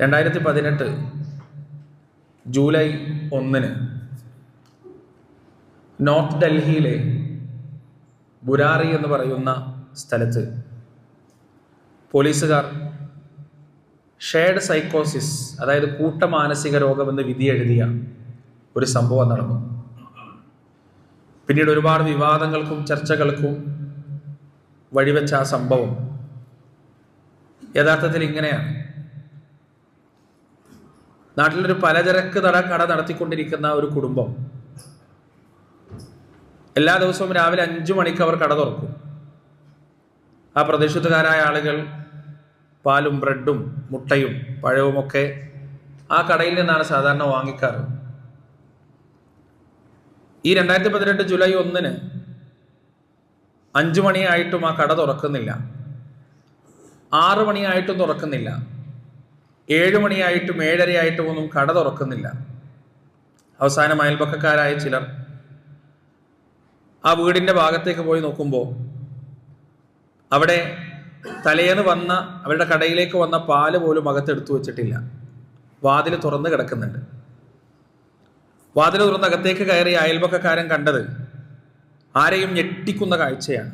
രണ്ടായിരത്തി പതിനെട്ട് ജൂലൈ ഒന്നിന് നോർത്ത് ഡൽഹിയിലെ ബുരാറി എന്ന് പറയുന്ന സ്ഥലത്ത് പോലീസുകാർ ഷെയർഡ് സൈക്കോസിസ് അതായത് കൂട്ടമാനസിക രോഗമെന്ന് വിധി എഴുതിയ ഒരു സംഭവം നടന്നു. പിന്നീട് ഒരുപാട് വിവാദങ്ങൾക്കും ചർച്ചകൾക്കും വഴിവെച്ച ആ സംഭവം യഥാർത്ഥത്തിൽ ഇങ്ങനെയാണ്. നാട്ടിലൊരു പലചരക്ക് തട കട നടത്തിക്കൊണ്ടിരിക്കുന്ന ഒരു കുടുംബം. എല്ലാ ദിവസവും രാവിലെ അഞ്ചു മണിക്ക് അവർ കട തുറക്കും. ആ പ്രദേശത്തുകാരായ ആളുകൾ പാലും ബ്രെഡും മുട്ടയും പഴവുമൊക്കെ ആ കടയിൽ നിന്നാണ് സാധാരണ വാങ്ങിക്കാറ്. ഈ രണ്ടായിരത്തി പതിനെട്ട് ജൂലൈ ഒന്നിന് അഞ്ചു മണിയായിട്ടും ആ കട തുറക്കുന്നില്ല. ആറ് മണിയായിട്ടും തുറക്കുന്നില്ല. ഏഴ് മണിയായിട്ടും ഏഴരയായിട്ടും ഒന്നും കട തുറക്കുന്നില്ല. അവസാനം അയൽപക്കക്കാരായ ചിലർ ആ വീടിന്റെ ഭാഗത്തേക്ക് പോയി നോക്കുമ്പോൾ അവിടെ തലേന്ന് വന്ന അവരുടെ കടയിലേക്ക് വന്ന പാൽ പോലും അകത്തെടുത്തു വെച്ചിട്ടില്ല. വാതിൽ തുറന്ന് കിടക്കുന്നുണ്ട്. വാതിൽ തുറന്ന് അകത്തേക്ക് കയറി അയൽപക്കക്കാരൻ കണ്ടത് ആരെയും ഞെട്ടിക്കുന്ന കാഴ്ചയാണ്.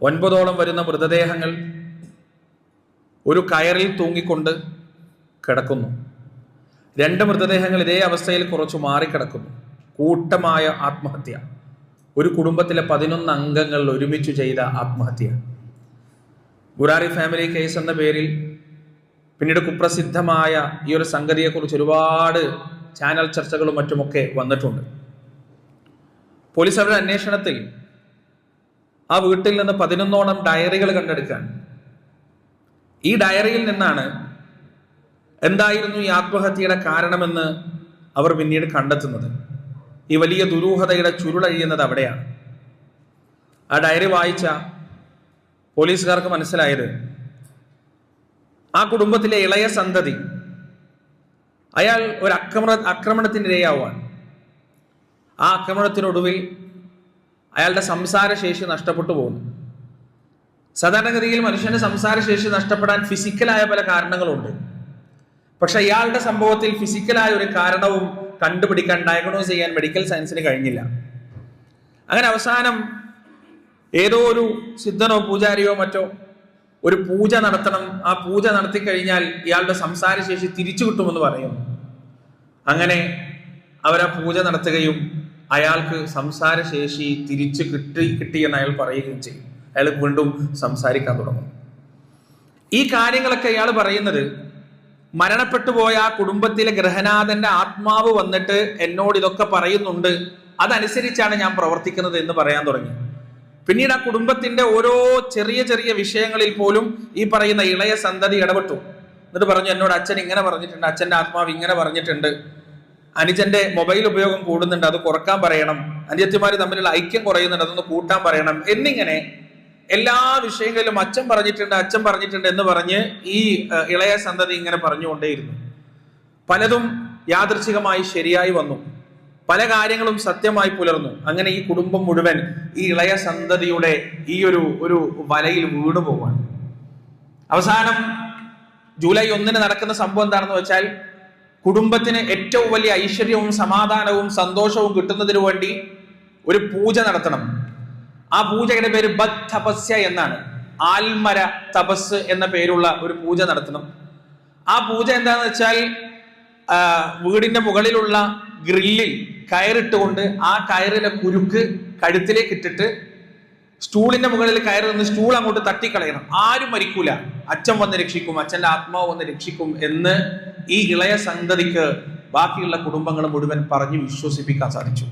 ഒൻപതോളം വരുന്ന മൃതദേഹങ്ങൾ ഒരു കയറിൽ തൂങ്ങിക്കൊണ്ട് കിടക്കുന്നു. രണ്ട് മൃതദേഹങ്ങൾ ഇതേ അവസ്ഥയിൽ കുറച്ചു മാറിക്കിടക്കുന്നു. കൂട്ടമായ ആത്മഹത്യ. ഒരു കുടുംബത്തിലെ പതിനൊന്ന് അംഗങ്ങൾ ഒരുമിച്ച് ചെയ്ത ആത്മഹത്യ. ഗുരാറി ഫാമിലി കേസ് എന്ന പേരിൽ പിന്നീട് കുപ്രസിദ്ധമായ ഈ ഒരു സംഗതിയെക്കുറിച്ച് ഒരുപാട് ചാനൽ ചർച്ചകളും മറ്റുമൊക്കെ വന്നിട്ടുണ്ട്. പോലീസ് അവരുടെ അന്വേഷണത്തിൽ ആ വീട്ടിൽ നിന്ന് പതിനൊന്നോളം ഡയറികൾ കണ്ടെടുക്കാൻ ഈ ഡയറിയിൽ നിന്നാണ് എന്തായിരുന്നു ഈ ആത്മഹത്യയുടെ കാരണമെന്ന് അവർ പിന്നീട് കണ്ടെത്തുന്നത്. ഈ വലിയ ദുരൂഹതയുടെ ചുരുളഴിയുന്നത് അവിടെയാണ്. ആ ഡയറി വായിച്ച പോലീസുകാർക്ക് മനസ്സിലായത് ആ കുടുംബത്തിലെ ഇളയ സന്തതി അയാൾ ഒരു ആക്രമണ ആക്രമണത്തിനിരയാവുകയാണ്. ആ ആക്രമണത്തിനൊടുവിൽ അയാളുടെ സംസാരശേഷി നഷ്ടപ്പെട്ടു പോകുന്നു. സാധാരണഗതിയിൽ മനുഷ്യന്റെ സംസാരശേഷി നഷ്ടപ്പെടാൻ ഫിസിക്കലായ പല കാരണങ്ങളുണ്ട്. പക്ഷെ ഇയാളുടെ സംഭവത്തിൽ ഫിസിക്കലായ ഒരു കാരണവും കണ്ടുപിടിക്കാൻ ഡയഗ്നോസ് ചെയ്യാൻ മെഡിക്കൽ സയൻസിന് കഴിഞ്ഞില്ല. അങ്ങനെ അവസാനം ഏതോ ഒരു സിദ്ധനോ പൂജാരിയോ മറ്റോ ഒരു പൂജ നടത്തണം ആ പൂജ നടത്തി കഴിഞ്ഞാൽ ഇയാളുടെ സംസാരശേഷി തിരിച്ചു കിട്ടുമെന്ന് പറയും. അങ്ങനെ അവർ ആ പൂജ നടത്തുകയും അയാൾക്ക് സംസാരശേഷി തിരിച്ചു കിട്ടി കിട്ടിയെന്ന് അയാൾ പറയുകയും ചെയ്യും. അയാൾ വീണ്ടും സംസാരിക്കാൻ തുടങ്ങും. ഈ കാര്യങ്ങളൊക്കെ അയാൾ പറയുന്നത് മരണപ്പെട്ടു പോയ ആ കുടുംബത്തിലെ ഗ്രഹനാഥന്റെ ആത്മാവ് വന്നിട്ട് എന്നോട് ഇതൊക്കെ പറയുന്നുണ്ട്. അതനുസരിച്ചാണ് ഞാൻ പ്രവർത്തിക്കുന്നത് എന്ന് പറയാൻ തുടങ്ങി. പിന്നീട് ആ കുടുംബത്തിന്റെ ഓരോ ചെറിയ ചെറിയ വിഷയങ്ങളിൽ പോലും ഈ പറയുന്ന ഇളയ സന്തതി ഇടപെട്ടു. എന്നിട്ട് പറഞ്ഞു എന്നോട് അച്ഛൻ ഇങ്ങനെ പറഞ്ഞിട്ടുണ്ട് അച്ഛന്റെ ആത്മാവ് ഇങ്ങനെ പറഞ്ഞിട്ടുണ്ട്. അനുജന്റെ മൊബൈൽ ഉപയോഗം കൂടുന്നുണ്ട് അത് കുറയ്ക്കാൻ പറയണം. അനുജത്തിമാര് തമ്മിലുള്ള ഐക്യം കുറയുന്നുണ്ട് അതൊന്ന് കൂട്ടാൻ പറയണം. എന്നിങ്ങനെ എല്ലാ വിഷയങ്ങളിലും അച്ഛൻ പറഞ്ഞിട്ടുണ്ട് അച്ഛൻ പറഞ്ഞിട്ടുണ്ട് എന്ന് പറഞ്ഞ് ഈ ഇളയ സന്തതി ഇങ്ങനെ പറഞ്ഞുകൊണ്ടേയിരുന്നു. പലതും യാദൃച്ഛികമായി ശരിയായി വന്നു. പല കാര്യങ്ങളും സത്യമായി പുലർന്നു. അങ്ങനെ ഈ കുടുംബം മുഴുവൻ ഈ ഇളയ സന്തതിയുടെ ഈ ഒരു ഒരു വലയിൽ വീട് പോവാണ്. അവസാനം ജൂലൈ ഒന്നിന് നടക്കുന്ന സംഭവം എന്താണെന്ന് വെച്ചാൽ കുടുംബത്തിന് ഏറ്റവും വലിയ ഐശ്വര്യവും സമാധാനവും സന്തോഷവും കിട്ടുന്നതിനു വേണ്ടി ഒരു പൂജ നടത്തണം. ആ പൂജയുടെ പേര് ബദ് തപസ്യ എന്നാണ്. ആൽമര തപസ് എന്ന പേരുള്ള ഒരു പൂജ നടത്തണം. ആ പൂജ എന്താന്ന് വെച്ചാൽ വീടിന്റെ മുകളിലുള്ള ഗ്രില്ലിൽ കയറിട്ടുകൊണ്ട് ആ കയറിലെ കുരുക്ക് കഴുത്തിലേക്ക് ഇട്ടിട്ട് സ്റ്റൂളിന്റെ മുകളിൽ കയറി നിന്ന് സ്റ്റൂൾ അങ്ങോട്ട് തട്ടിക്കളയണം. ആരും മരിക്കൂല. അച്ഛൻ വന്ന് രക്ഷിക്കും അച്ഛന്റെ ആത്മാവ് വന്ന് രക്ഷിക്കും എന്ന് ഈ ഇളയ സന്തതിക്ക് ബാക്കിയുള്ള കുടുംബങ്ങൾ മുഴുവൻ പറഞ്ഞു വിശ്വസിപ്പിക്കാൻ സാധിച്ചു.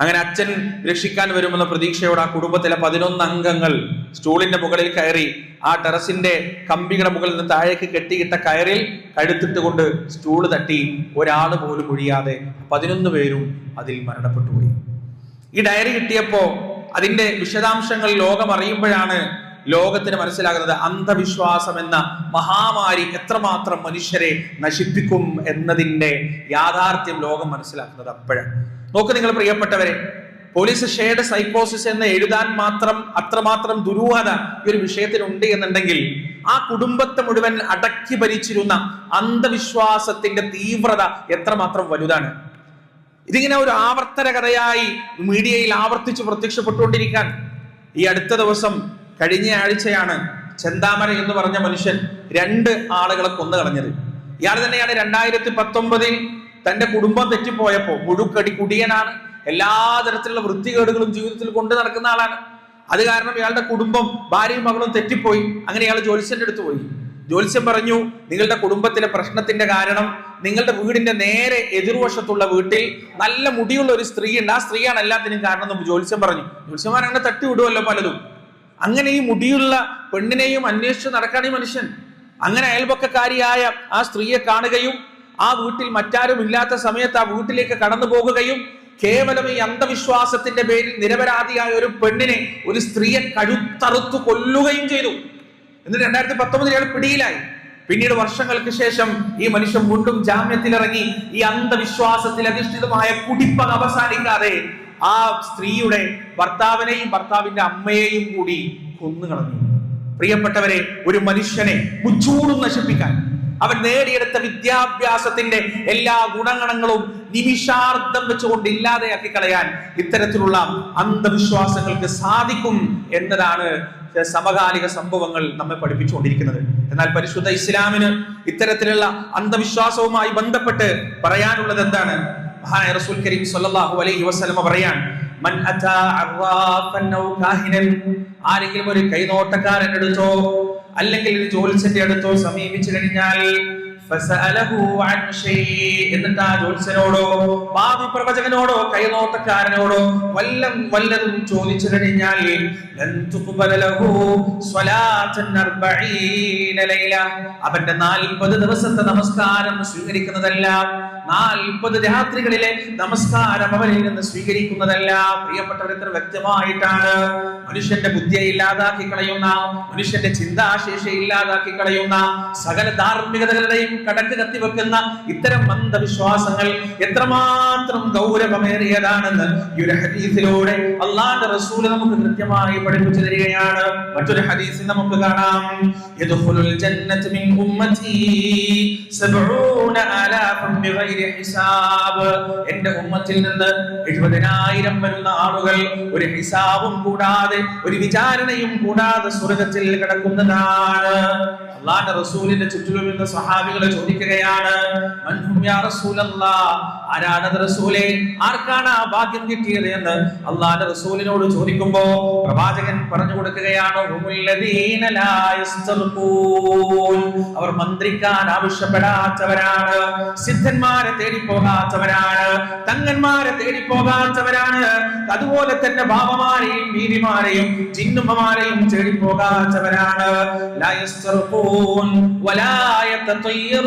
അങ്ങനെ അച്ഛൻ രക്ഷിക്കാൻ വരുമെന്ന പ്രതീക്ഷയോടെ ആ കുടുംബത്തിലെ പതിനൊന്ന് അംഗങ്ങൾ സ്റ്റൂളിന്റെ മുകളിൽ കയറി ആ ടെറസിന്റെ കമ്പികളുടെ മുകളിൽ നിന്ന് താഴേക്ക് കെട്ടിയിട്ട കയറിൽ കഴുത്തിട്ട് കൊണ്ട് സ്റ്റൂൾ തട്ടി ഒരാൾ പോലും ഒഴിയാതെ പതിനൊന്ന് പേരും അതിൽ മരണപ്പെട്ടു പോയി ഈ ഡയറി കിട്ടിയപ്പോ അതിന്റെ വിശദാംശങ്ങൾ ലോകം അറിയുമ്പോഴാണ് ലോകത്തിന് മനസ്സിലാകുന്നത് അന്ധവിശ്വാസം എന്ന മഹാമാരി എത്രമാത്രം മനുഷ്യരെ നശിപ്പിക്കും എന്നതിന്റെ യാഥാർത്ഥ്യം ലോകം മനസ്സിലാക്കുന്നത് അപ്പോഴാണ്. നോക്ക് നിങ്ങൾ പ്രിയപ്പെട്ടവരെ പോലീസ് ഷെയർഡ് സൈക്കോസിസ് എന്ന് എഴുതാൻ മാത്രം അത്രമാത്രം ദുരൂഹത ഈ ഒരു വിഷയത്തിനുണ്ട് എന്നുണ്ടെങ്കിൽ ആ കുടുംബത്തെ മുഴുവൻ അടക്കി ഭരിച്ചിരുന്ന അന്ധവിശ്വാസത്തിന്റെ തീവ്രത എത്രമാത്രം വലുതാണ്? ഇതിങ്ങനെ ഒരു ആവർത്തന കഥയായി മീഡിയയിൽ ആവർത്തിച്ച് പ്രത്യക്ഷപ്പെട്ടുകൊണ്ടിരിക്കാൻ ഈ അടുത്ത ദിവസം കഴിഞ്ഞ ആഴ്ചയാണ് ചെന്താമര എന്ന് പറഞ്ഞ മനുഷ്യൻ രണ്ട് ആളുകളെ കൊന്നു കളഞ്ഞത് ഇയാൾ തന്നെയാണ് രണ്ടായിരത്തി പത്തൊമ്പതിൽ തന്റെ കുടുംബം തെറ്റിപ്പോയപ്പോ മുഴുക്കടി കുടിയനാണ്. എല്ലാ തരത്തിലുള്ള വൃത്തികേടുകളും ജീവിതത്തിൽ കൊണ്ടു നടക്കുന്ന ആളാണ്. അത് കാരണം ഇയാളുടെ കുടുംബം ഭാര്യയും മകളും തെറ്റിപ്പോയി. അങ്ങനെ ഇയാൾ ജ്യോത്സ്യന്റെ അടുത്ത് പോയി. ജ്യോത്സ്യം പറഞ്ഞു നിങ്ങളുടെ കുടുംബത്തിലെ പ്രശ്നത്തിന്റെ കാരണം നിങ്ങളുടെ വീടിന്റെ നേരെ എതിർവശത്തുള്ള വീട്ടിൽ നല്ല മുടിയുള്ള ഒരു സ്ത്രീ ഉണ്ട് ആ സ്ത്രീയാണ് എല്ലാത്തിനും കാരണം എന്ന് ജ്യോത്സ്യം പറഞ്ഞു. ജ്യോത്സ്യന്മാർ അങ്ങനെ തട്ടി വിടുമല്ലോ പലതും. അങ്ങനെ ഈ മുടിയുള്ള പെണ്ണിനെയും അന്വേഷിച്ച് നടക്കാണ് ഈ മനുഷ്യൻ. അങ്ങനെ അയൽപക്കക്കാരിയായ ആ സ്ത്രീയെ കാണുകയും ആ വീട്ടിൽ മറ്റാരും ഇല്ലാത്ത സമയത്ത് ആ വീട്ടിലേക്ക് കടന്നു പോകുകയും കേവലം ഈ അന്ധവിശ്വാസത്തിന്റെ പേരിൽ നിരപരാധിയായ ഒരു പെണ്ണിനെ ഒരു സ്ത്രീയെ കഴുത്തറുത്തു കൊല്ലുകയും ചെയ്തു. എന്നിട്ട് രണ്ടായിരത്തി പത്തൊമ്പതിൽ ഇയാൾ പിടിയിലായി. പിന്നീട് വർഷങ്ങൾക്ക് ശേഷം ഈ മനുഷ്യൻ വീണ്ടും ജാമ്യത്തിലിറങ്ങി ഈ അന്ധവിശ്വാസത്തിൽ അധിഷ്ഠിതമായ കുടിപ്പ അവസാനിക്കാതെ ആ സ്ത്രീയുടെ ഭർത്താവിനെയും ഭർത്താവിന്റെ അമ്മയെയും കൂടി കൊന്നുകളഞ്ഞു. പ്രിയപ്പെട്ടവരെ ഒരു മനുഷ്യനെ മുച്ചൂടും നശിപ്പിക്കാൻ അവൻ നേടിയെടുത്ത വിദ്യാഭ്യാസത്തിന്റെ എല്ലാ ഗുണഗണങ്ങളും നിമിഷാർദ്ധം വെച്ചുകൊണ്ട് ഇല്ലാതെയാക്കി കളയാൻ ഇത്തരത്തിലുള്ള അന്ധവിശ്വാസങ്ങൾക്ക് സാധിക്കും എന്നതാണ് സമകാലിക സംഭവങ്ങൾ നമ്മെ പഠിപ്പിച്ചുകൊണ്ടിരിക്കുന്നത്. എന്നാൽ പരിശുദ്ധ ഇസ്ലാമിന് ഇത്തരത്തിലുള്ള അന്ധവിശ്വാസവുമായി ബന്ധപ്പെട്ട് പറയാനുള്ളത് എന്താണ്? റസൂൽ കരീം അലൈഹി മൻ അതാ ആരെങ്കിലും ഒരു കൈനോട്ടക്കാരൻ എടുത്തോ അല്ലെങ്കിൽ ഒരു ജ്യോത്സ്യന്റെ അടുത്തോ സമീപിച്ചു കഴിഞ്ഞാൽ എന്നിട്ട് ആ ജ്യോത്സ്യനോടോ ഭാവി പ്രവചകനോടോ കൈനോട്ടക്കാരനോടോ വല്ലം വല്ലതും ചോദിച്ചു കഴിഞ്ഞാൽ അവന്റെ 40 ദിവസത്തെ നമസ്കാരം സ്വീകരിക്കുന്നതല്ല 40 രാത്രികളിലെ നമസ്കാരം അവനിൽ നിന്ന് സ്വീകരിക്കുന്നതല്ല. പ്രിയപ്പെട്ടവർ എത്ര വ്യക്തമായിട്ടാണ് മനുഷ്യന്റെ ബുദ്ധിയെ ഇല്ലാതാക്കി കളയുന്ന മനുഷ്യന്റെ ചിന്താശേഷി ഇല്ലാതാക്കി കളയുന്ന സകല ധാർമ്മികതകളുടെയും കടക്ക് കത്തിവെക്കുന്ന ഇത്തരം അന്ധവിശ്വാസങ്ങൾ എത്രമാത്രം ഗൗരവമേറിയതാണെന്ന് ഈ ഒരു ഹദീസിലൂടെ അള്ളാന്റെ റസൂൽ നമുക്ക് കൃത്യമായി പഠിപ്പിച്ചു തരികയാണ്. മറ്റൊരു ഹദീസിൽ നമുക്ക് കാണാം. യദ്ഖുലുൽ ജന്നത മിൻ ഉമ്മതി സബ്ഊന ആലാഫൻ ബിഗൈരി ഹിസാബ്. എന്റെ ഉമ്മത്തിൽ നിന്ന് എഴുപതിനായിരം വരുന്ന ആളുകൾ ഒരു ഹിസാബും കൂടാതെ ഒരു വിചാരണയും കൂടാതെ സ്വർഗത്തിൽ കിടക്കുന്നതാണ്. അള്ളാന്റെ റസൂലിന്റെ ചുറ്റിലും നിന്ന് സഹാബികളെ ചോദിക്കുകയാണ് ആരാണ് റസൂലേ ആർക്കാണ് ആ ഭാഗ്യം കിട്ടിയത് എന്ന് അള്ളാന്റെ റസൂലിനോട് ചോദിക്കുമ്പോ പ്രവാചകൻ പറഞ്ഞു കൊടുക്കുകയാണ്. അവർ മന്ത്രിക്കാൻ ആവശ്യപ്പെടാത്തവരാണ് സിദ്ധന്മാരെ തേടി പോകാത്തവരാണ് തങ്ങന്മാരെ തേടി പോകാത്തവരാണ് അതുപോലെ തന്നെ ബാബമാരെയും വീരിമാരെയും ചിന്നുമ്മമാരെയും തേടി പോകാത്തവരാണ് ലാ യസ്തർഖൂൻ വലാ യതതയ്യറൂൻ.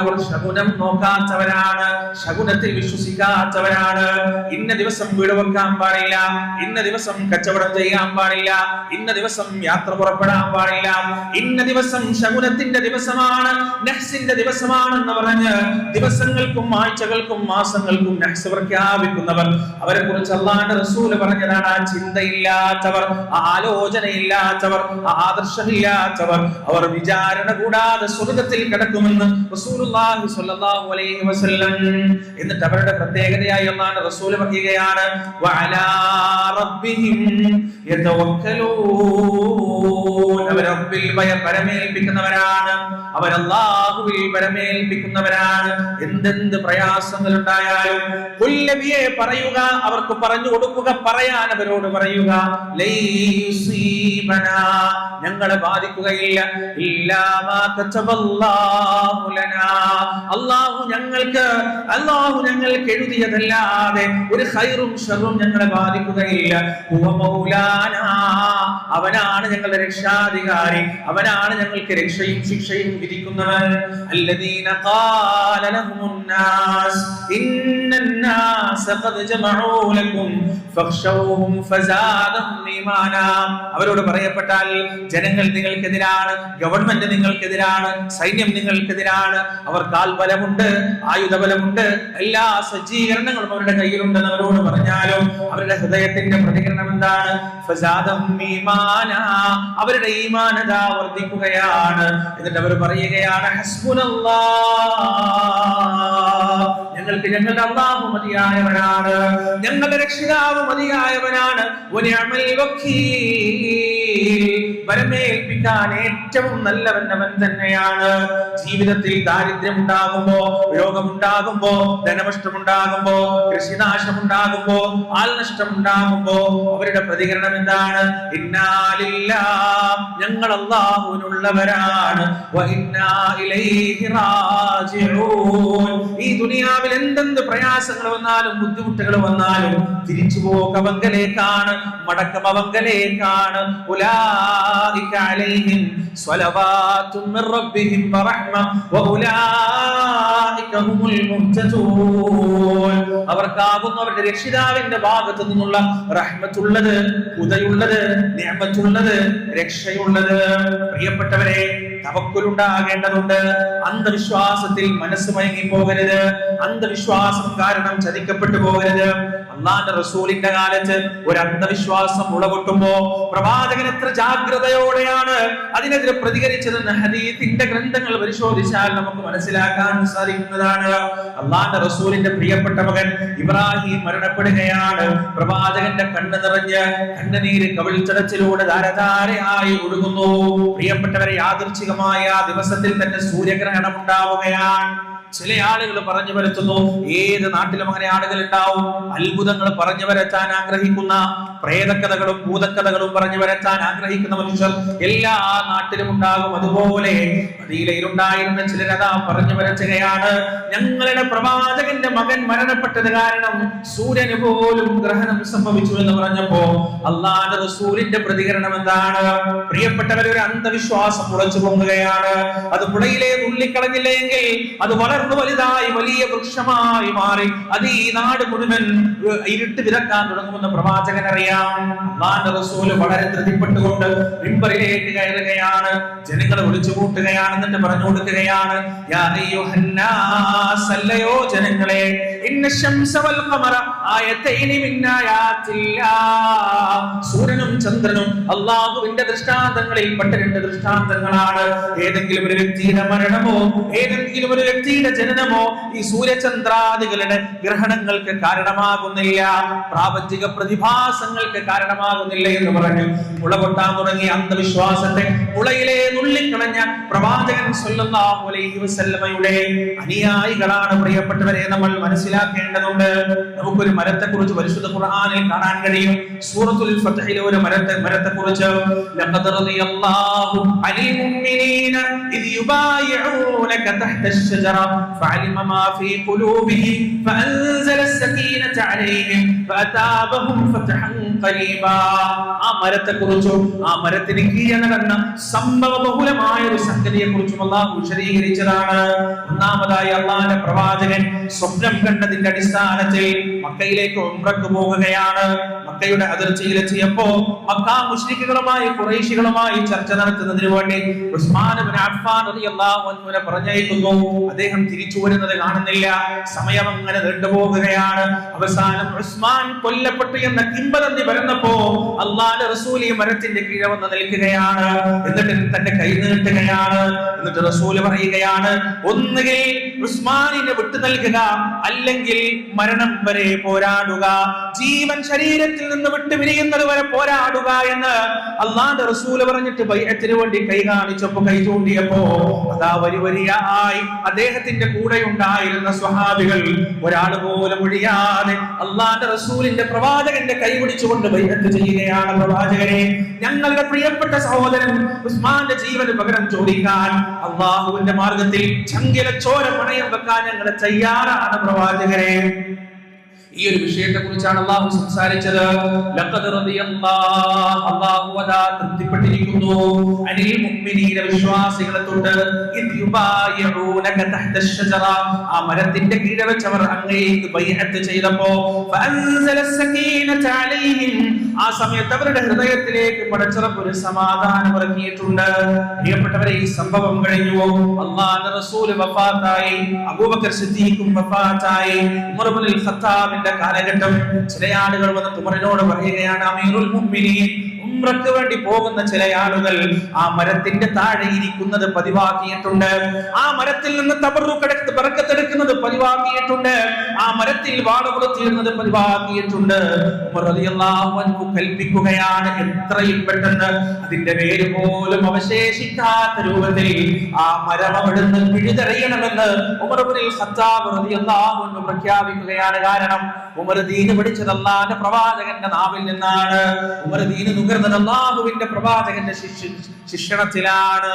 അവർ ശകുനം നോക്കാത്തവരാണ്. ശകുനത്തിൽ വിശ്വസിക്കാത്തവരാണ്. ഇന്ന ദിവസം വീട് പാടില്ല. ഇന്ന ദിവസം കച്ചവടം ചെയ്യാൻ പാടില്ല. ഇന്ന ദിവസം യാത്ര പുറപ്പെടാൻ പാടില്ല. ഇന്ന ദിവസം ശകുനത്തിന്റെ ദിവസമാണ്. നഹ്സിന്റെ ദിവസമാണെന്ന് പറഞ്ഞ് ദിവസങ്ങൾക്കും ആഴ്ചകൾക്കും മാസങ്ങൾക്കും നെഹ്സ് പ്രഖ്യാപിക്കുന്നവർ. അവരെ കുറിച്ച് അള്ളാന്റെ റസൂൽ പറഞ്ഞതാണ് ആ ചിന്തയില്ലാത്തവർ ആലോചനയില്ലാത്തവർ ആദർശമില്ലാത്തവർ. അവർ വിചാരണ കൂടാതെ സ്വർഗത്തിൽ കിടക്കുമെന്ന് വസല്ലം എന്നിട്ട് അവരുടെ പ്രത്യേകതയായി ഒന്നാണ് റസൂൽ പറയുകയാണ് പരമേൽപ്പിക്കുന്നവരാണ്. അവർ അല്ലാഹുവിൽ പരമേൽപ്പിക്കുന്നവരാണ്. എന്തെന്ത് പ്രയാസങ്ങൾ ഉണ്ടായാലും പുല്ലവിയെ പറയുക അവർക്ക് പറഞ്ഞു കൊടുക്കുക പറയാൻ അവരോട് പറയുക. ഞങ്ങളെ ബാധിക്കുകയില്ല. ഇല്ലാ അല്ലാഹു ഞങ്ങൾക്ക് അള്ളാഹു ഞങ്ങൾക്ക് എഴുതിയതല്ലാതെ ഒരു ഹൈറും ഷറും ഞങ്ങളെ ബാധിക്കുകയില്ല. അവനാണ് ഞങ്ങളുടെ രക്ഷാധികാരി. അവനാണ് ഞങ്ങൾക്ക് രക്ഷയും ശിക്ഷയും വിധിക്കുന്നവൻ. അവരോട് പറയപ്പെട്ടാൽ ജനങ്ങൾ നിങ്ങൾക്കെതിരാണ് ഗവൺമെന്റ് നിങ്ങൾക്കെതിരാണ് സൈന്യം നിങ്ങൾ ഞങ്ങൾക്കെതിരാണ് അവർ കാൽബലമുണ്ട് ആയുധബലമുണ്ട്. എല്ലാ സജ്ജീകരണങ്ങളും അവരുടെ കയ്യിലുണ്ടെന്ന് അവരോട് പറഞ്ഞാലും അവരുടെ ഹൃദയത്തിന്റെ പ്രതികരണം എന്താണ്. അവരുടെ ഈമാനത വർദ്ധിക്കുകയാണ്. എന്നിട്ട് അവർ പറയുകയാണ് ഞങ്ങൾക്ക് ഞങ്ങളുടെ അള്ളാഹു മതിയായവനാണ്. ഞങ്ങളുടെ രക്ഷിതാവ് മതിയായവനാണ്. അമൽ വക്കീൽ. വരമേൽപ്പിക്കാൻ ഏറ്റവും നല്ലവൻ അവൻ തന്നെയാണ്. ജീവിതത്തിൽ ദാരിദ്ര്യം ഉണ്ടാകുമ്പോ രോഗമുണ്ടാകുമ്പോ ധനനഷ്ടമുണ്ടാകുമ്പോ കൃഷിനാശമുണ്ടാകുമ്പോ ആൾനഷ്ടം ഉണ്ടാകുമ്പോ അവരുടെ പ്രതികരണം എന്താണ്? ഇന്നാലില്ല ഞങ്ങൾ അള്ളാഹുവിനുള്ളവരാണ്. ഈ ദുനിയാവിൽ എന്തെന്ത് പ്രയാസങ്ങൾ വന്നാലും ബുദ്ധിമുട്ടുകൾ വന്നാലും തിരിച്ചു പോക്കവങ്കലേക്കാണ് മടക്കമവങ്കലേക്കാണ് ഉലായിക അലൈഹിം സ്വലവാത്തും മിർ റബ്ബിഹിം വറഹ്മ വഉലായിക ഹുമുൽ മുഹ്തദൂൻ അവർക്കാകുന്നു അവരുടെ രക്ഷിതാവിന്റെ ഭാഗത്തു നിന്നുള്ള റഹ്മത്തുള്ളത് ഉദയുള്ളത് നിയമത്തുള്ളത് രക്ഷയുള്ളത്. പ്രിയപ്പെട്ടവരെ തവക്കുലുണ്ടാകേണ്ടതുണ്ട്. അന്ധവിശ്വാസത്തിൽ മനസ്സ് മയങ്ങി പോകരുത് അന്ധവിശ്വാസം കാരണം ചതിക്കപ്പെട്ടു പോകരുത്. അള്ളാന്റെ റസൂലിന്റെ കാലത്ത് ഒരു അന്ധവിശ്വാസം മുളകൊട്ടുമ്പോ പ്രവാചകൻ എത്ര ജാഗ്രതയോടെയാണ് അതിനെതിരെ പ്രതികരിച്ചതെന്ന് ഹദീത്തിന്റെ ഗ്രന്ഥങ്ങൾ പരിശോധിച്ചാൽ നമുക്ക് മനസ്സിലാക്കാൻ സാധിക്കുന്നതാണ്. അള്ളാന്റെ റസൂലിന്റെ പ്രിയപ്പെട്ട മകൻ ഇബ്രാഹിം മരണപ്പെടുകയാണ്. പ്രവാചകന്റെ കണ്ണ് നിറഞ്ഞ് കണ്ണുനീര് കവിൾച്ചടച്ചിലൂടെ ധാരധാരയായി ഒഴുകുന്നു. പ്രിയപ്പെട്ടവരെ യാദൃച്ഛികമായ ആ ദിവസത്തിൽ തന്നെ സൂര്യഗ്രഹണം ഉണ്ടാവുകയാണ്. ചില ആളുകൾ പറഞ്ഞു വരുത്തുന്നു ഏത് നാട്ടിലും അങ്ങനെ ആളുകൾ ഉണ്ടാവും. അത്ഭുതങ്ങൾ പറഞ്ഞു വരച്ചാൻ ആഗ്രഹിക്കുന്ന പ്രേതക്കഥകളും ഭൂതക്കഥകളും പറഞ്ഞു വരച്ചാൻ ആഗ്രഹിക്കുന്ന മനുഷ്യർ എല്ലാ നാട്ടിലും ഉണ്ടാകും. അതുപോലെ മദീലയിലുണ്ടായിരുന്ന ചിലരത പറഞ്ഞു വരച്ചുകയാണ് ഞങ്ങളുടെ പ്രവാചകന്റെ മകൻ മരണപ്പെട്ടത് കാരണം സൂര്യന് പോലും ഗ്രഹണം സംഭവിച്ചു എന്ന് പറഞ്ഞപ്പോ അള്ളാന്റെ റസൂലിന്റെ പ്രതികരണം എന്താണ്? പ്രിയപ്പെട്ടവരെ ഒരു അന്ധവിശ്വാസം മുളച്ചു പൊങ്ങുകയാണ്. അത് പുഴയിലെ തുള്ളിക്കളഞ്ഞില്ലെങ്കിൽ അത് വളർന്നു വലുതായി വലിയ വൃക്ഷമായി മാറി. അത് ഈ നാട് മുഴുവൻ ഇരുട്ട് വിലക്കാൻ തുടങ്ങുമെന്ന് പ്രവാചകൻ അറിയാം റസൂൽ വളരെ ധൃതിപ്പെട്ടുകൊണ്ട് മിമ്പറിലേക്ക് കയറുകയാണ്. ജനങ്ങളെ വിളിച്ചു കൂട്ടുകയാണ് എന്നിട്ട് പറഞ്ഞു കൊടുക്കുകയാണ് ജനങ്ങളെ സൂര്യനും ചന്ദ്രനും അള്ളാഹുവിന്റെ ദൃഷ്ടാന്തങ്ങളിൽ പെട്ട രണ്ട് ദൃഷ്ടാന്തങ്ങളാണ്. ഏതെങ്കിലും ഒരു വ്യക്തിയുടെ മരണമോ ഏതെങ്കിലും ഒരു വ്യക്തിയുടെ ജനനമോ ഈ സൂര്യചന്ദ്രാദികളുടെ ഗ്രഹണങ്ങൾക്ക് കാരണമാകുന്നില്ല. പ്രാപഞ്ചിക പ്രതിഭാസങ്ങൾക്ക് കാരണമാകുന്നില്ല എന്ന് പറഞ്ഞു. മുള പൊട്ടാൻ തുടങ്ങിയ അന്ധവിശ്വാസത്തെ മുളയിലെ നുള്ളിക്കളഞ്ഞ പ്രവാചകൻ സല്ലല്ലാഹു അലൈഹി വസല്ലമയുടെ അനുയായികളാണ് പ്രിയപ്പെട്ടവരെ നമ്മൾ മനസ്സിലാക്കേണ്ടതുണ്ട്. നമുക്കൊരു മരത്തെ കുറിച്ച് പരിശുദ്ധ ഖുർആനിൽ കാണാൻ കഴിയും. സൂറത്തുൽ ഫത്ഹിലെ ഒരു മരത്തെ മരത്തെ കുറിച്ച് ലഖദ റളിയല്ലാഹു അലിൽ മുഅ്മിനീന ഇദ് യുബായിഊനക തഹ്ത അശ്ശജറ ഫഅലിമ മാ ഫീ ഖുലൂബിഹി ഫഅൻസല അസ്സകീനത അലൈഹിം ഫഅതാബഹും ഫതഹൻ ഖരീബ ആ മരത്തെ കുറിച്ച് ആ മരത്തിന് കീഴെ നടന്ന സംഭവ ബഹുലമായ ഒരു സംഗതിയെ കുറിച്ചും അള്ളാഹു വിശദീകരിച്ചതാണ്. ഒന്നാമതായി അള്ളാഹിന്റെ പ്രവാചകൻ സ്വപ്നം കണ്ട കണ്ടതിന്റെ അടിസ്ഥാനത്തിൽ മക്കയിലേക്ക് ഉംറക്ക് പോകുകയാണ് മക്കയുടെ അതിർച്ചയിലെത്തിയപ്പോ മക്ക മുസ്ലിഖുകളുമായി കുറേശികളുമായി ചർച്ച നടത്തുന്നതിന് വേണ്ടി ഉസ്മാൻ പറഞ്ഞയക്കുന്നു. അദ്ദേഹം തിരിച്ചു വരുന്നത് കാണുന്നില്ല. സമയം അങ്ങനെ നീണ്ടുപോകുകയാണ് അവസാനം ഉസ്മാൻ കൊല്ലപ്പെട്ടു എന്ന കിംബദന്തി വരുന്നപ്പോ അള്ളാന്റെ റസൂലി മരത്തിന്റെ കീഴെ വന്ന് നിൽക്കുകയാണ്. എന്നിട്ട് തന്റെ കൈ നീട്ടുകയാണ്. എന്നിട്ട് റസൂൽ പറയുകയാണ് ഒന്നുകിൽ ഉസ്മാനിനെ വിട്ടു നൽകുക അല്ലെങ്കിൽ മരണം വരെ പോരാടുക. ജീവൻ ശരീരത്തിൽ നിന്ന് വിട്ടു പിരിയുന്നത് വരെ പോരാടുക എന്ന് അള്ളാന്റെ റസൂൽ പറഞ്ഞിട്ട് ബൈഅത്തിന് വേണ്ടി കൈ കാണിച്ചപ്പോ കൈ ചൂണ്ടിയപ്പോ അതാ വരി വരിയായി അദ്ദേഹത്തിന്റെ കൂടെ ഉണ്ടായിരുന്ന സ്വഹാബികൾ ഒരാൾ പോലെ ഒഴിയാതെ അള്ളാന്റെ റസൂലിന്റെ പ്രവാചകന്റെ കൈ പിടിച്ചുകൊണ്ട് ബൈഅത്ത് ചെയ്യുകയാണ് പ്രവാചകരെ. ഞങ്ങളുടെ പ്രിയപ്പെട്ട സഹോദരൻ ഉസ്മാന്റെ ജീവന് പകരം ചോദിക്കാൻ അള്ളാഹുവിന്റെ മാർഗത്തിൽ ചങ്കില ചോര പണയം വെക്കാൻ ഞങ്ങൾ തയ്യാറാണ് പ്രവാചകരെ ഈ ഒരു വിഷയത്തെ കുറിച്ചാണ് അള്ളാഹു സംസാരിച്ചത്. അല്ലാഹു അതാ തൃപ്തിപ്പെട്ടിരിക്കുന്നു. അനിൽ മുഅ്മിനീന വിശ്വാസികളെ തൊട്ട് യുബായിഊനക തഹ്ത അഷ്ജറ ആ മരത്തിന്റെ കീഴെ അവർ അങ്ങേക്ക് ബൈഅത്ത് ചെയ്തപ്പോ ഫഅൻസല സകീനത അലൈഹിം. ആ സമയത്ത് അവരുടെ ഹൃദയത്തിലേക്ക് പടച്ചിറപ്പ് ഒരു സമാധാനം ഇറക്കിയിട്ടുണ്ട്. പ്രിയപ്പെട്ടവരെ ഈ സംഭവം കഴിഞ്ഞു. അള്ളാഹുവിന്റെ റസൂൽ വഫാത്തായി. അബൂബക്കർ സിദ്ദീഖും വഫാത്തായി. ഉമർ ഖത്താബിന്റെ കാലഘട്ടം ചില ആളുകൾ വന്ന് തുമറിനോട് പറയുകയാണ് അമീറുൽ മുഅ്മിനീൻ ഉംറക്ക് വേണ്ടി പോകുന്ന ചില ആളുകൾ ആ മരത്തിന്റെ താഴെ ഇരിക്കുന്നത് പതിവാക്കിയിട്ടുണ്ട്. ആ മരത്തിൽ നിന്ന് തബറുക്കെടുത്ത് പറക്കത്തെടുക്കുന്നത് പതിവാക്കിയിട്ടുണ്ട്. ആ മരത്തിൽ വാളുകൊടുത്തിരുന്നത് പതിവാക്കിയിട്ടുണ്ട്. കൽപ്പിക്കുകയാണ് എത്രയും പെട്ടെന്ന്. അതിന്റെ പേര് പോലും അവശേഷിക്കാത്ത രൂപത്തിൽ ആ മരം അവിടുന്ന് പിഴുതെറിയണമെന്ന് പ്രഖ്യാപിക്കുകയാണ്. കാരണം ഉമർ ദീന് പഠിച്ചത് അള്ളാന്റെ പ്രവാചകന്റെ നാവിൽ നിന്നാണ്. ഉമർ ദീന് നുകർന്നത് അള്ളാഹുവിന്റെ പ്രവാചകന്റെ ശിക്ഷണത്തിലാണ്.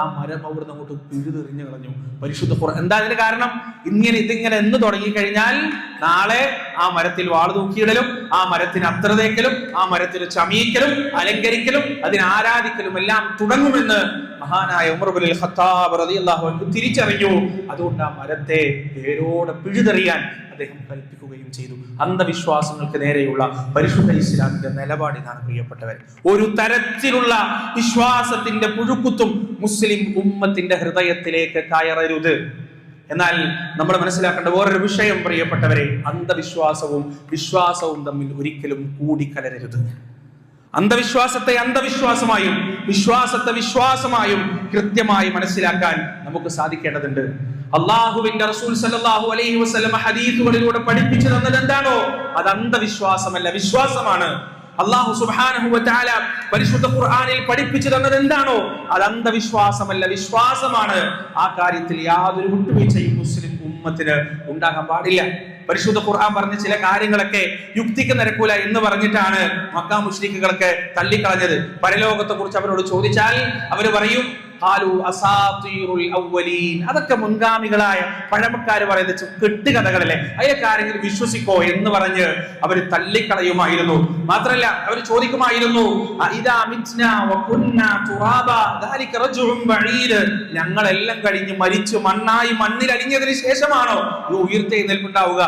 ആ മരം അവിടുന്ന് അങ്ങോട്ട് പിഴുതെറിഞ്ഞു കളഞ്ഞു. പരിശുദ്ധ എന്താ അതിന് കാരണം? ഇങ്ങനെ ഇതിങ്ങനെ എന്ന് തുടങ്ങി കഴിഞ്ഞാൽ നാളെ ആ മരത്തിൽ വാൾ തൂക്കിയിടലും ആ മരത്തിന് അത്രതേക്കലും ആ മരത്തിന് ചമീക്കലും അലങ്കരിക്കലും അതിനെ ആരാധിക്കലും എല്ലാം തുടങ്ങുമെന്ന് മഹാനായ ഉമർ ബിൻ ഖത്താബ് റളിയല്ലാഹു അൻഹു തിരിച്ചറിഞ്ഞു. അതുകൊണ്ട് ആ മരത്തെ പേരോടെ പിഴുതെറിയാൻ അദ്ദേഹം കൽപ്പിക്കുകയും ചെയ്തു. അന്ധവിശ്വാസങ്ങൾക്ക് നേരെയുള്ള പരിശുദ്ധ ഇസ്ലാമിന്റെ നിലപാടിനാണ് പ്രിയപ്പെട്ടവർ ഒരു തരത്തിലുള്ള വിശ്വാസത്തിന്റെ പുഴുക്കുത്തും മുസ്ലിം ഉമ്മത്തിന്റെ ഹൃദയത്തിലേക്ക് കയറരുത്. എന്നാൽ നമ്മൾ മനസ്സിലാക്കേണ്ട വേറൊരു വിഷയം പ്രിയപ്പെട്ടവരെ അന്ധവിശ്വാസവും വിശ്വാസവും തമ്മിൽ ഒരിക്കലും കൂടിക്കലരരുത്. അന്ധവിശ്വാസത്തെ അന്ധവിശ്വാസമായും വിശ്വാസത്തെ വിശ്വാസമായും കൃത്യമായി മനസ്സിലാക്കാൻ നമുക്ക് സാധിക്കേണ്ടതുണ്ട്. അള്ളാഹുവിന്റെ റസൂൽ സല്ലല്ലാഹു അലൈഹി വസല്ലം ഹദീസുകളിലൂടെ പഠിപ്പിച്ചു തന്നത് എന്താണോ അത് അന്ധവിശ്വാസമല്ല വിശ്വാസമാണ്. അള്ളാഹു സുബ്ഹാനഹു വതആല പരിശുദ്ധ ഖുർആാനിൽ പഠിപ്പിച്ചു തന്നത് എന്താണോ? അത് അന്ധവിശ്വാസമല്ല. വിശ്വാസമാണ്. ആ കാര്യത്തിൽ യാതൊരു വിട്ടുവീഴ്ചയും മുസ്ലിം ഉമ്മത്തിന് ഉണ്ടാകാൻ പാടില്ല. പരിശുദ്ധ ഖുർആൻ പറഞ്ഞ ചില കാര്യങ്ങളൊക്കെ യുക്തിക്ക് നിരക്കൂല എന്ന് പറഞ്ഞിട്ടാണ് മക്കാ മുഷ്രീഖുകളൊക്കെ തള്ളിക്കളഞ്ഞത്. പരലോകത്തെ കുറിച്ച് അവരോട് ചോദിച്ചാൽ അവർ പറയും അതൊക്കെ മുൻഗാമികളായ പഴമക്കാർ പറയുന്ന കെട്ടുകഥകളല്ലേ? അതിലൊക്കെ ആരെങ്കിലും വിശ്വസിക്കോ എന്ന് പറഞ്ഞ് അവർ തള്ളിക്കളയുമായിരുന്നു. മാത്രല്ല അവർ ചോദിക്കുമായിരുന്നു ഞങ്ങളെല്ലാം കഴിഞ്ഞ് മരിച്ചു മണ്ണായി മണ്ണിൽ അലിഞ്ഞതിന് ശേഷമാണോ ഈ ഉയർത്തെഴുന്നേൽപ്പുണ്ടാവുക?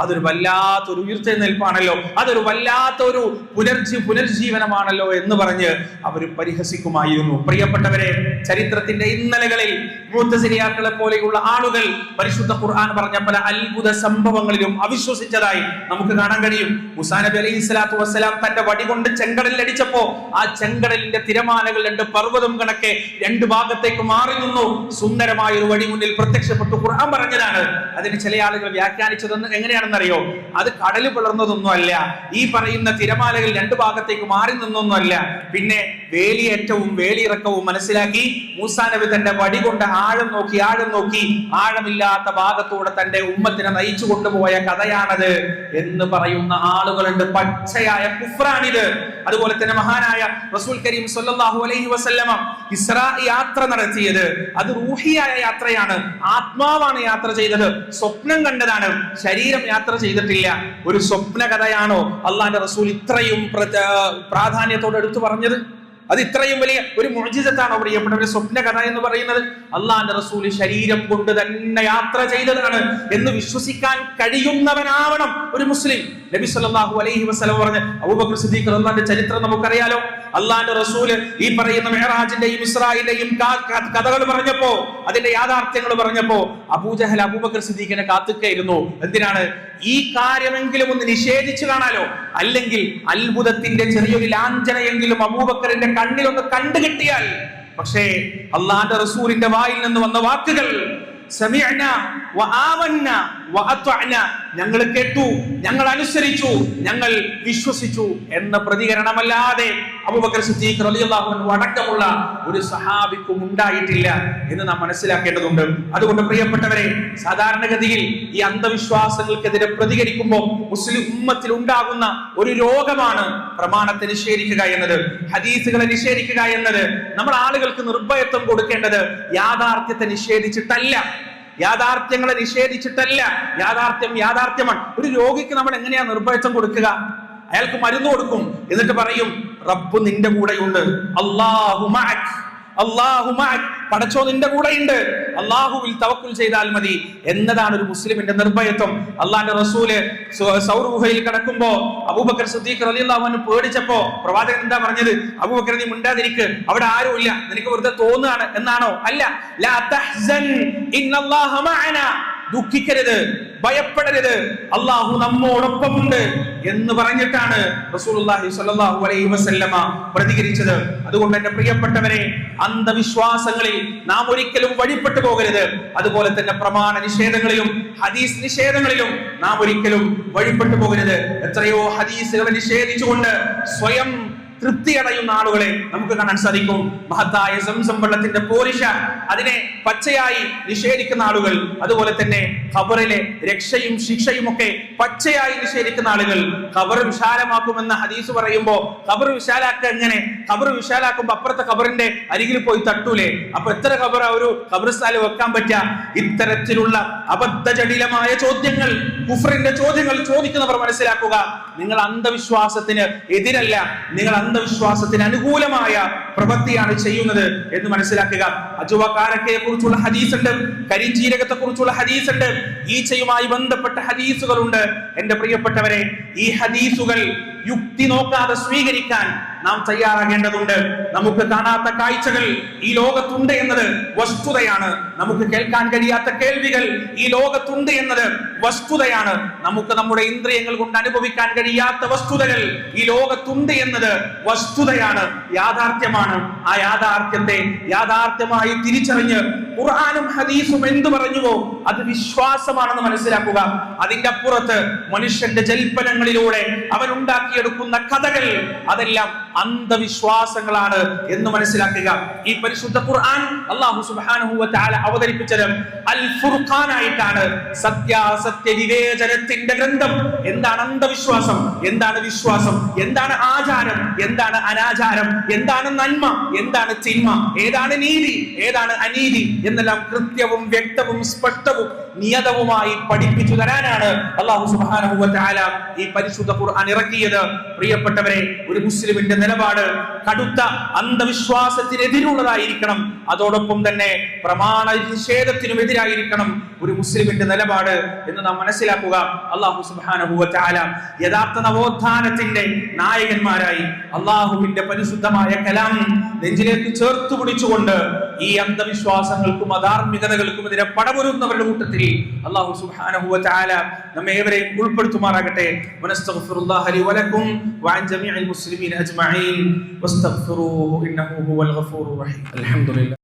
അതൊരു വല്ലാത്തൊരു ഉയർത്തെഴുന്നേൽപ്പാണല്ലോ. അതൊരു വല്ലാത്തൊരു പുനർജീ പുനർജീവനമാണല്ലോ എന്ന് പറഞ്ഞ് അവർ പരിഹസിക്കുമായിരുന്നു. പ്രിയപ്പെട്ടവരെ ചരിത്രത്തിന്റെ ഇന്നലകളിൽ മൂത്തസിരിയാക്കളെ പോലെയുള്ള ആളുകൾ പരിശുദ്ധ ഖുർആൻ പറഞ്ഞ പല അത്ഭുത സംഭവങ്ങളിലും അവിശ്വസിച്ചതായി നമുക്ക് കാണാൻ കഴിയും. മുസാ നബി അലൈഹി സ്വലാത്തു വസ്സലാം തന്റെ വടി കൊണ്ട് ചെങ്കടലിൽ അടിച്ചപ്പോ ആ ചെങ്കടലിന്റെ തിരമാലകൾ രണ്ട് പർവതം കണക്കെ രണ്ട് ഭാഗത്തേക്ക് മാറി നിന്നു. സുന്ദരമായ ഒരു വടി മുന്നിൽ പ്രത്യക്ഷപ്പെട്ടു ഖുർആൻ പറഞ്ഞതാണ്. അതിന് ചില ആളുകൾ വ്യാഖ്യാനിച്ചതെന്ന് എങ്ങനെയാണെന്നറിയോ? അത് കടൽ പിളർന്നതൊന്നും അല്ല. ഈ പറയുന്ന തിരമാലകൾ രണ്ട് ഭാഗത്തേക്ക് മാറി നിന്നൊന്നും അല്ല. പിന്നെ വേലിയേറ്റവും വേലിയിറക്കവും മനസ്സിലാക്കി മൂസാ നബി തന്റെ വടി കൊണ്ട് ആഴം നോക്കി ആഴം നോക്കി ആഴമില്ലാത്ത ഭാഗത്തൂടെ തന്റെ ഉമ്മത്തിനെ നയിച്ചു കൊണ്ടുപോയ കഥയാണത് എന്ന് പറയുന്ന ആളുകളുണ്ട്. പച്ചയായ കുഫ്രാണിത്. അതുപോലെ തന്നെ മഹാനായ റസൂൽ കരീം സല്ലല്ലാഹു അലൈഹി വസല്ലമ ഇസ്രാ യാത്ര നടത്തിയത്. അത് റൂഹിയായ യാത്രയാണ്. ആത്മാവാണ് യാത്ര ചെയ്തത്. സ്വപ്നം കണ്ടതാണ്. ശരീരം യാത്ര ചെയ്തിട്ടില്ല. ഒരു സ്വപ്ന കഥയാണോ അള്ളാന്റെ റസൂൽ ഇത്രയും പ്രാധാന്യത്തോടെ എടുത്തു പറഞ്ഞത്? അത് ഇത്രയും വലിയ ഒരു മുഴുജിതത്താണ് പ്രിയപ്പെട്ടവരെ സ്വപ്ന കഥ എന്ന് പറയുന്നത്. അള്ളാന്റെ റസൂൽ ശരീരം കൊണ്ട് തന്നെ യാത്ര ചെയ്തതാണ് എന്ന് വിശ്വസിക്കാൻ കഴിയുന്നവനാവണം ഒരു മുസ്ലിം. നബി സല്ലല്ലാഹു അലൈഹി വസ്ലം പറഞ്ഞ് അബൂബക്കർ സിദ്ദീഖ് റഹ്മാന്റെ ചരിത്രം നമുക്കറിയാലോ. അള്ളാന്റെ റസൂൽ ഈ പറയുന്ന മെഹറാജിന്റെയും ഇസ്രായിന്റെയും കഥകൾ പറഞ്ഞപ്പോ അതിന്റെ യാഥാർത്ഥ്യങ്ങൾ പറഞ്ഞപ്പോ അബൂജഹൽ അബൂബക്കർ സിദ്ദീഖിനെ കാത്തുക്കായിരുന്നു എന്തിനാണ്? ഈ കാര്യമെങ്കിലും ഒന്ന് നിഷേധിച്ചു കാണാലോ? അല്ലെങ്കിൽ അത്ഭുതത്തിന്റെ ചെറിയൊരു ലാഞ്ചനയെങ്കിലും അബൂബക്കറിന്റെ കണ്ണിലൊന്ന് കണ്ടു കിട്ടിയാൽ പക്ഷേ അള്ളാന്റെ റസൂലിന്റെ വായിൽ നിന്ന് വന്ന വാക്കുകൾ ഞങ്ങൾ കേട്ടു ഞങ്ങൾ അനുസരിച്ചു ഞങ്ങൾ വിശ്വസിച്ചു എന്ന പ്രതികരണമല്ലാതെ അബൂബക്കർ റളിയല്ലാഹു അടക്കമുള്ള ഒരു സഹാബിക്കും ഉണ്ടായിട്ടില്ല എന്ന് നാം മനസ്സിലാക്കേണ്ടതുണ്ട്. അതുകൊണ്ട് പ്രിയപ്പെട്ടവരെ സാധാരണഗതിയിൽ ഈ അന്ധവിശ്വാസങ്ങൾക്കെതിരെ പ്രതികരിക്കുമ്പോൾ മുസ്ലിം ഉമ്മത്തിൽ ഉണ്ടാകുന്ന ഒരു രോഗമാണ് പ്രമാണത്തെ നിഷേധിക്കുക എന്നത് ഹദീസുകളെ നിഷേധിക്കുക എന്നത് നമ്മൾ ആളുകൾക്ക് നിർഭയത്വം കൊടുക്കേണ്ടത് യാഥാർത്ഥ്യത്തെ നിഷേധിച്ചിട്ടല്ല. യാഥാർത്ഥ്യങ്ങളെ നിഷേധിച്ചിട്ടല്ല. യാഥാർത്ഥ്യം യാഥാർത്ഥ്യമാണ്. ഒരു രോഗിക്ക് നമ്മൾ എങ്ങനെയാ നിർഭയത്വം കൊടുക്കുക? അയാൾക്ക് മരുന്ന് കൊടുക്കും. എന്നിട്ട് പറയും റബ്ബ് നിന്റെ കൂടെയുണ്ട്. അള്ളാഹു പടച്ചോ നിന്റെ കൂടെയുണ്ട്. അള്ളാഹുവിൽ തവക്കുൽ ചെയ്താൽ മതി. എന്നതാണ് ഒരു മുസ്ലിമിന്റെ നിർഭയത്വം അള്ളാന്റെ റസൂൽ സൗ- സൗർ കിടക്കുമ്പോ അബൂബക്കർ സുദ്ദീഖ് അൻഹു പേടിച്ചപ്പോ പ്രവാചകൻ എന്താ പറഞ്ഞത്? അബൂബക്കർ നീ മിണ്ടാതിരിക്ക്. അവിടെ ആരും ഇല്ല. നിനക്ക് വെറുതെ തോന്നുകയാണ് എന്നാണോ? അല്ല. ദുഃഖിക്കരുത് ഭയപ്പെടരുത്. അള്ളാഹു നമ്മോടൊപ്പമുണ്ട് എന്ന് പറഞ്ഞിട്ടാണ് റസൂലുള്ളാഹി സ്വല്ലല്ലാഹു അലൈഹി വസല്ലമ പ്രതികരിച്ചത്. അതുകൊണ്ട് എന്റെ പ്രിയപ്പെട്ടവരെ അന്ധവിശ്വാസങ്ങളിൽ നാം ഒരിക്കലും വഴിപ്പെട്ടു പോകരുത്. അതുപോലെ തന്നെ പ്രമാണ നിഷേധങ്ങളിലും ഹദീസ് നിഷേധങ്ങളിലും നാം ഒരിക്കലും വഴിപ്പെട്ടു പോകരുത്. എത്രയോ ഹദീസുകളെ നിഷേധിച്ചുകൊണ്ട് സ്വയം തൃപ്തിയടയുന്ന ആളുകളെ നമുക്ക് കാണാൻ സാധിക്കും. മഹത്തായ സംസം വെള്ളത്തിന്റെ പോരിഷ അതിനെ പച്ചയായി നിഷേധിക്കുന്ന ആളുകൾ അതുപോലെ തന്നെ ഖബറിലെ രക്ഷയും ശിക്ഷയും ഒക്കെ പച്ചയായി നിഷേധിക്കുന്ന ആളുകൾ ഖബർ വിശാലമാക്കുമെന്ന ഹദീസ് പറയുമ്പോൾ ഖബർ വിശാലാക്കുക എങ്ങനെ? ഖബർ വിശാലാക്കുമ്പോ അപ്പുറത്തെ ഖബറിന്റെ അരികിൽ പോയി തട്ടൂലേ? അപ്പൊ എത്ര ഖബർ ഒരു ഖബർസ്ഥാനിൽ വെക്കാൻ പറ്റുക ഇത്തരത്തിലുള്ള അബദ്ധജടിലമായ ചോദ്യങ്ങൾ കുഫറിന്റെ ചോദ്യങ്ങൾ ചോദിക്കുന്നവർ മനസ്സിലാക്കുക. നിങ്ങൾ അന്ധവിശ്വാസത്തിന് എതിരല്ല. നിങ്ങൾ അന്ധവിശ്വാസത്തിന് അനുകൂലമായ പ്രവൃത്തിയാണ് ചെയ്യുന്നത് എന്ന് മനസ്സിലാക്കുക. അജുവക്കാരക്കയെ കുറിച്ചുള്ള ഹദീസ് ഉണ്ട് കരിഞ്ചീരകത്തെ കുറിച്ചുള്ള ഹദീസ് ഉണ്ട് ഈച്ചയുമായി ബന്ധപ്പെട്ട ഹദീസുകളുണ്ട്. എന്റെ പ്രിയപ്പെട്ടവരെ ഈ ഹദീസുകൾ യുക്തി നോക്കാതെ സ്വീകരിക്കാൻ നാം തയ്യാറാകേണ്ടതുണ്ട്. നമുക്ക് കാണാത്ത കാഴ്ചകൾ ഈ ലോകത്തുണ്ട് എന്നത് വസ്തുതയാണ്. നമുക്ക് കേൾക്കാൻ കഴിയാത്ത കേൾവികൾ ഈ ലോകത്തുണ്ട് എന്നത് വസ്തുതയാണ്. നമുക്ക് നമ്മുടെ ഇന്ദ്രിയങ്ങൾ കൊണ്ട് അനുഭവിക്കാൻ കഴിയാത്ത വസ്തുതകൾ ഈ ലോകത്തുണ്ട് എന്നത് വസ്തുതയാണ് യാഥാർത്ഥ്യമാണ്. ആ യാഥാർത്ഥ്യത്തെ യാഥാർത്ഥ്യമായി തിരിച്ചറിഞ്ഞ് ഖുർആാനും ഹദീസും എന്തു പറഞ്ഞുവോ അത് വിശ്വാസമാണെന്ന് മനസ്സിലാക്കുക. അതിന്റെ അപ്പുറത്ത് മനുഷ്യന്റെ ജൽപ്പനങ്ങളിലൂടെ അവൻ ഉണ്ടാക്കിയെടുക്കുന്ന കഥകൾ അതെല്ലാം അന്ധവിശ്വാസങ്ങളാണ് എന്ന് മനസ്സിലാക്കുക. ഈ പരിശുദ്ധ ഖുർആൻ അള്ളാഹു സുബ്ഹാനഹു വ തആല അവതരിപ്പിച്ചത് അൽ ഫുർഖാൻ ആയിട്ടാണ് സത്യാസത്യ വിവേചനത്തിന്റെ ഗ്രന്ഥം. എന്താണ് അന്ധവിശ്വാസം? എന്താണ് വിശ്വാസം? എന്താണ് ആചാരം? എന്താണ് അനാചാരം? എന്താണ് നന്മ? എന്താണ് തിന്മ? ഏതാണ് നീതി? ഏതാണ് അനീതി? എന്നെല്ലാം കൃത്യവും വ്യക്തവും സ്പഷ്ടവും നിയതവുമായി പഠിപ്പിച്ചു തരാനാണ് അള്ളാഹു സുബ്ഹാനഹു വ തആല ഈ പരിശുദ്ധ ഖുർആൻ ഇറക്കിയത്. പ്രിയപ്പെട്ടവരെ ഒരു മുസ്ലിമിന്റെ നിലപാട് കടുത്ത അന്ധവിശ്വാസത്തിനെതിരുള്ളതായിരിക്കണം. അതോടൊപ്പം തന്നെ പ്രമാണ നിഷേധത്തിനും എതിരായിരിക്കണം ഒരു മുസ്ലിമിന്റെ നിലപാട് എന്ന് നാം മനസ്സിലാക്കുക. അള്ളാഹു തആല യഥാർത്ഥ നവോത്ഥാനത്തിന്റെ നായകന്മാരായി അള്ളാഹുവിന്റെ പരിശുദ്ധമായ കലാം നെഞ്ചിലേക്ക് ചേർത്ത് പിടിച്ചുകൊണ്ട് ഈ അന്ധവിശ്വാസങ്ങൾക്കും അധാർമികതകൾക്കും എതിരെ പടപൊരുന്നവരുടെ കൂട്ടത്തിൽ അള്ളാഹു സുബ്ഹാനഹു വ തആല നമ്മെ ഏവരെയും ഉൾപ്പെടുത്തുമാറാകട്ടെ. വനസ്തഗ്ഫിറുല്ലാഹ ലി വലക്കും വഅൻ ജമീഇൽ മുസ്ലിമീൻ അജ്മഈൻ. വസ്തഗ്ഫിറൂഹു ഇന്നഹു ഹുവൽ ഗഫൂറുർ റഹീം. അൽഹംദുലില്ലാഹ്.